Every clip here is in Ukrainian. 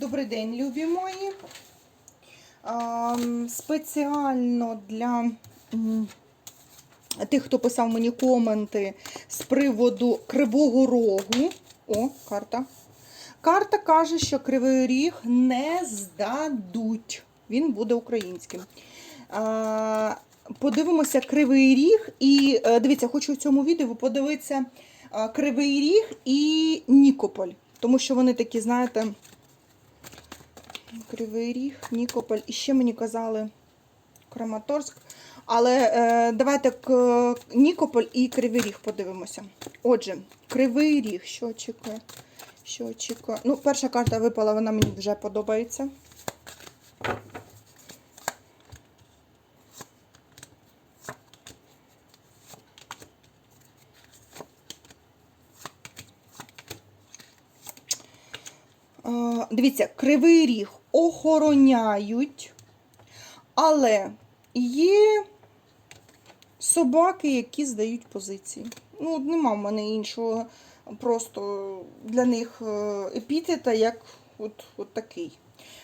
Добрий день, любі мої. Спеціально для тих, хто писав мені коменти з приводу Кривого Рогу. О, карта. Карта каже, що Кривий Ріг не здадуть. Він буде українським. Подивимося Кривий Ріг. І е, дивіться, хочу в цьому відео подивитися Кривий Ріг і Нікополь. Тому що вони такі, знаєте, Кривий Ріг, Нікополь. І ще мені казали Краматорськ. Але е, давайте к Нікополь і Кривий Ріг подивимося. Отже, Кривий Ріг, що очікує? Що очікує? Ну, перша карта випала, вона мені вже подобається. Е, Дивіться, кривий ріг охороняють, але є собаки, які здають позиції. Ну, от нема в мене іншого просто для них е, епітета, як от, от такий.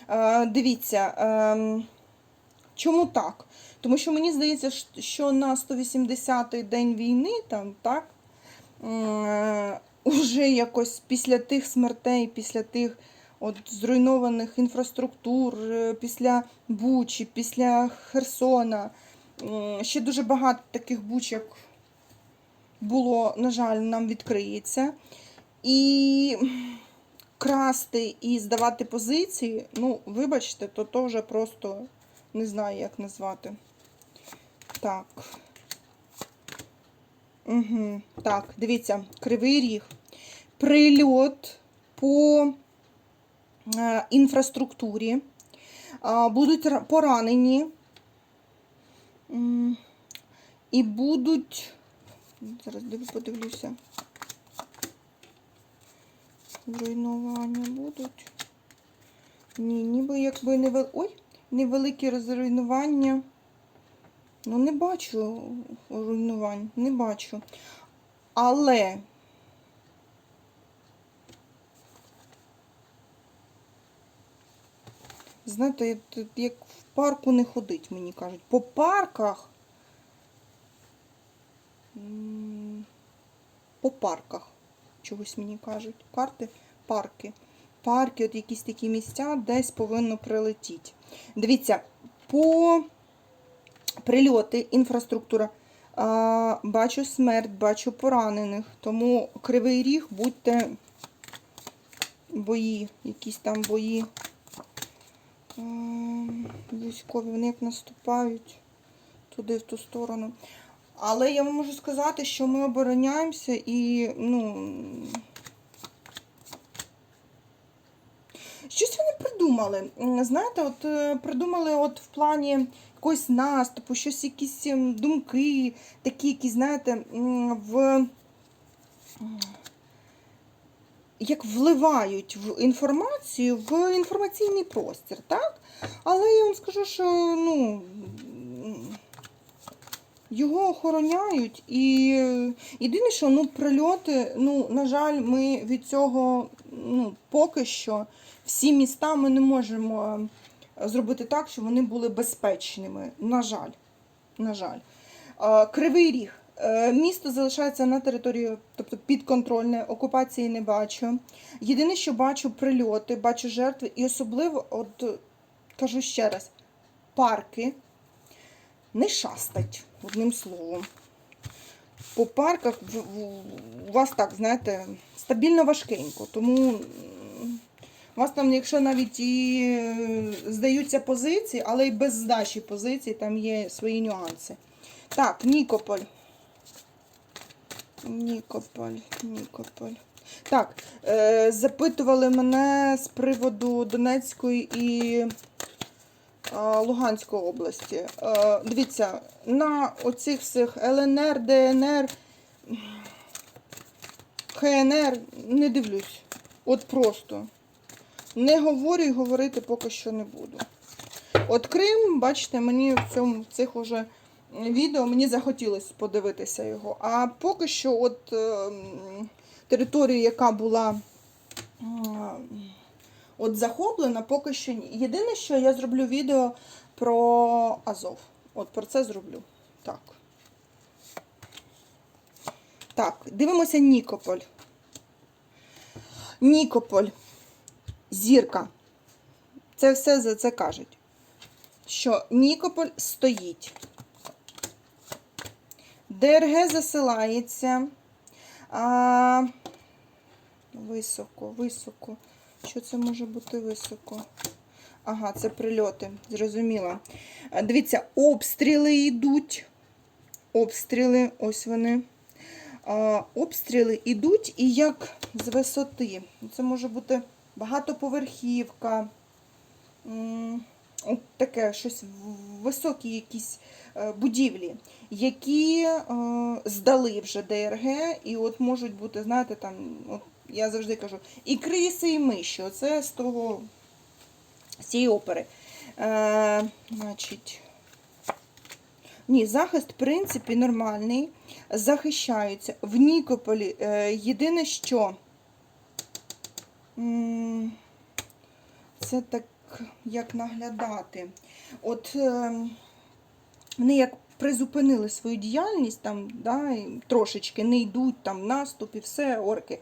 Е, Дивіться, ем, чому так? Тому що мені здається, що на 180-й день війни, там, так, е, уже якось після тих смертей, після тих от зруйнованих інфраструктур, е, після Бучі, після Херсона. Ще дуже багато таких бучок було, на жаль, нам відкриється. І красти і здавати позиції, ну, вибачте, то то вже просто не знаю, як назвати. Так. Угу. Так, дивіться, кривий ріг. Прильот по е, інфраструктурі. Будуть поранені. І будуть. Зараз подивлюся. Руйнування будуть. Ні, ніби якби невел... Ой, невеликі розруйнування. Ну, не бачу руйнувань, не бачу. Але знаєте, як в парку не ходить, мені кажуть. По парках. По парках. Чогось мені кажуть. Карти, парки. Парки, от якісь такі місця, десь повинно прилетіти. Дивіться, по прильоти, інфраструктура. А, бачу смерть, бачу поранених. Тому кривий ріг, будьте бої, якісь там бої. А, військові, вони як наступають туди, в ту сторону. Але я вам можу сказати, що ми обороняємося і, ну. Щось вони придумали. Знаєте, от е, придумали от в плані якогось наступу, щось якісь ем, думки, такі, які, знаєте, в. Як вливають в інформацію в інформаційний простір, так? Але я вам скажу, що ну, його охороняють і єдине, що ну, прильоти, ну, на жаль, ми від цього ну, поки що всі міста ми не можемо е, зробити так, щоб вони були безпечними. На жаль. На жаль. Е, Кривий ріг. Е, Місто залишається на території, тобто підконтрольне, окупації не бачу. Єдине, що бачу прильоти, бачу жертви, і особливо, от кажу ще раз, парки не шастать, одним словом. По парках у вас так, знаєте, стабільно важкенько. Тому у вас там, якщо навіть і е, здаються позиції, але й без здачі позицій там є свої нюанси. Так, Нікополь. Нікополь, Нікополь. Так, е, запитували мене з приводу Донецької і Луганської області. Е, дивіться, на оцих всіх ЛНР, ДНР, ХНР не дивлюсь. От просто. Не говорю і говорити поки що не буду. От Крим, бачите, мені в цьому в цих уже відео мені захотілося подивитися його. А поки що, от ем, територія, яка була От захоплена поки що ні. Єдине, що я зроблю відео про Азов. От про це зроблю. Так. Так, дивимося Нікополь. Нікополь. Зірка. Це все за це кажуть. Що Нікополь стоїть. ДРГ засилається. А, високо, високо. Що це може бути високо? Ага, це прильоти, зрозуміла. Дивіться, обстріли йдуть. Обстріли, ось вони. А, обстріли йдуть і як з висоти. Це може бути багатоповерхівка. Таке щось високі якісь е, будівлі, які е, здали вже ДРГ, і от можуть бути, знаєте, там, от я завжди кажу, і криси, і миші. Оце з того з цієї опери. Е, значить, ні, захист, в принципі, нормальний. Захищаються. В Нікополі е, єдине, що це так, як наглядати. От е, вони як призупинили свою діяльність, там, да, трошечки не йдуть там наступ і все, орки. Е,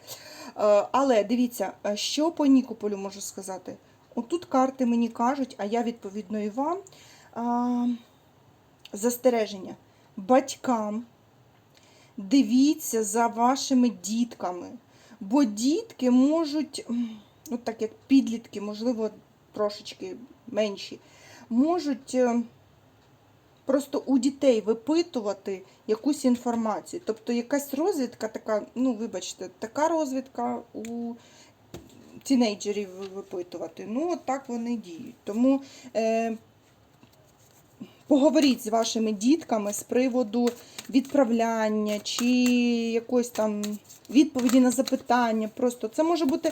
але дивіться, що по Нікополю можу сказати. Отут карти мені кажуть, а я відповідно і вам. Застереження. Батькам дивіться за вашими дітками. Бо дітки можуть, ну так як підлітки, можливо, трошечки менші, можуть е, просто у дітей випитувати якусь інформацію. Тобто якась розвідка така, ну, вибачте, така розвідка у тінейджерів випитувати. Ну, от так вони діють. Тому е, поговоріть з вашими дітками з приводу відправляння чи якоїсь там відповіді на запитання. Просто це може бути,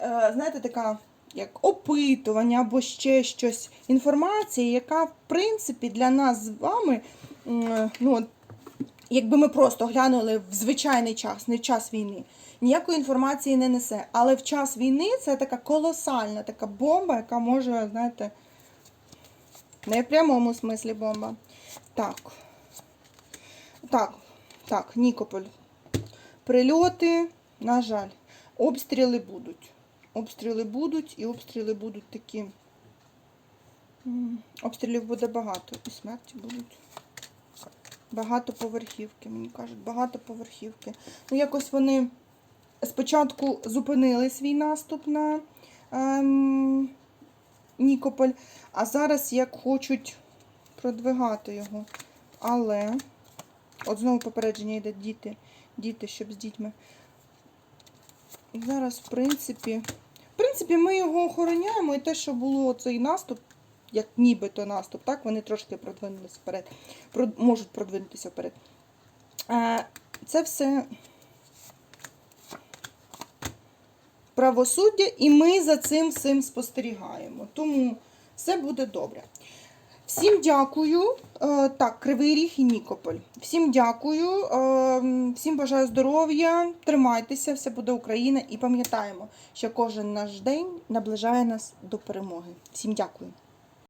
е, знаєте, така як опитування або ще щось. Інформація, яка, в принципі, для нас з вами, ну, якби ми просто глянули в звичайний час, не в час війни, ніякої інформації не несе. Але в час війни це така колосальна така бомба, яка може, знаєте, не в прямому смислі бомба. Так. Так, так, Нікополь. Прильоти, на жаль, обстріли будуть. Обстріли будуть і обстріли будуть такі. Обстрілів буде багато і смерті будуть. Багатоповерхівки, мені кажуть, багатоповерхівки. Ну, якось вони спочатку зупинили свій наступ на ем, Нікополь, а зараз як хочуть продвигати його. Але, от знову попередження йде діти, діти, щоб з дітьми. Зараз, в принципі, в принципі, ми його охороняємо, і те, що було цей наступ, як нібито наступ, так, вони трошки продвинулися вперед, можуть продвинутися вперед. Е, Це все правосуддя, і ми за цим всім спостерігаємо. Тому все буде добре. Всім дякую. Е, Так, Кривий Ріг і Нікополь. Всім дякую, е, всім бажаю здоров'я, тримайтеся, все буде Україна. І пам'ятаємо, що кожен наш день наближає нас до перемоги. Всім дякую.